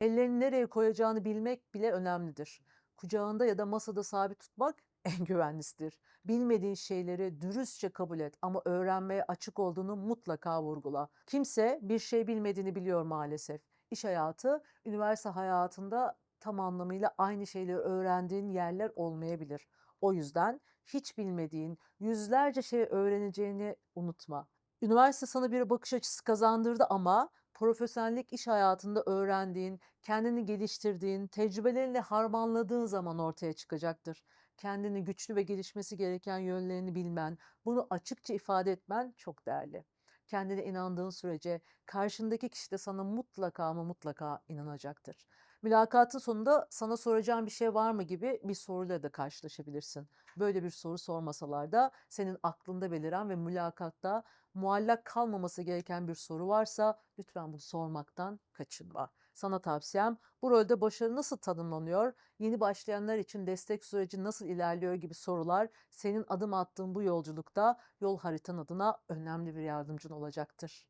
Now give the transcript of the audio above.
Ellerini nereye koyacağını bilmek bile önemlidir. Kucağında ya da masada sabit tutmak en güvenlisidir. Bilmediğin şeyleri dürüstçe kabul et ama öğrenmeye açık olduğunu mutlaka vurgula. Kimse bir şey bilmediğini biliyor maalesef. İş hayatı, üniversite hayatında tam anlamıyla aynı şeyleri öğrendiğin yerler olmayabilir. O yüzden hiç bilmediğin yüzlerce şey öğreneceğini unutma. Üniversite sana bir bakış açısı kazandırdı ama profesyonellik iş hayatında öğrendiğin, kendini geliştirdiğin, tecrübelerinle harmanladığın zaman ortaya çıkacaktır. Kendini güçlü ve gelişmesi gereken yönlerini bilmen, bunu açıkça ifade etmen çok değerli. Kendine inandığın sürece karşındaki kişi de sana mutlaka ama mutlaka inanacaktır. Mülakatın sonunda sana soracağım bir şey var mı gibi bir soruyla da karşılaşabilirsin. Böyle bir soru sormasalar da senin aklında beliren ve mülakatta muallak kalmaması gereken bir soru varsa lütfen bunu sormaktan kaçınma. Sana tavsiyem bu rolde başarı nasıl tanımlanıyor, yeni başlayanlar için destek süreci nasıl ilerliyor gibi sorular senin adım attığın bu yolculukta yol haritan adına önemli bir yardımcın olacaktır.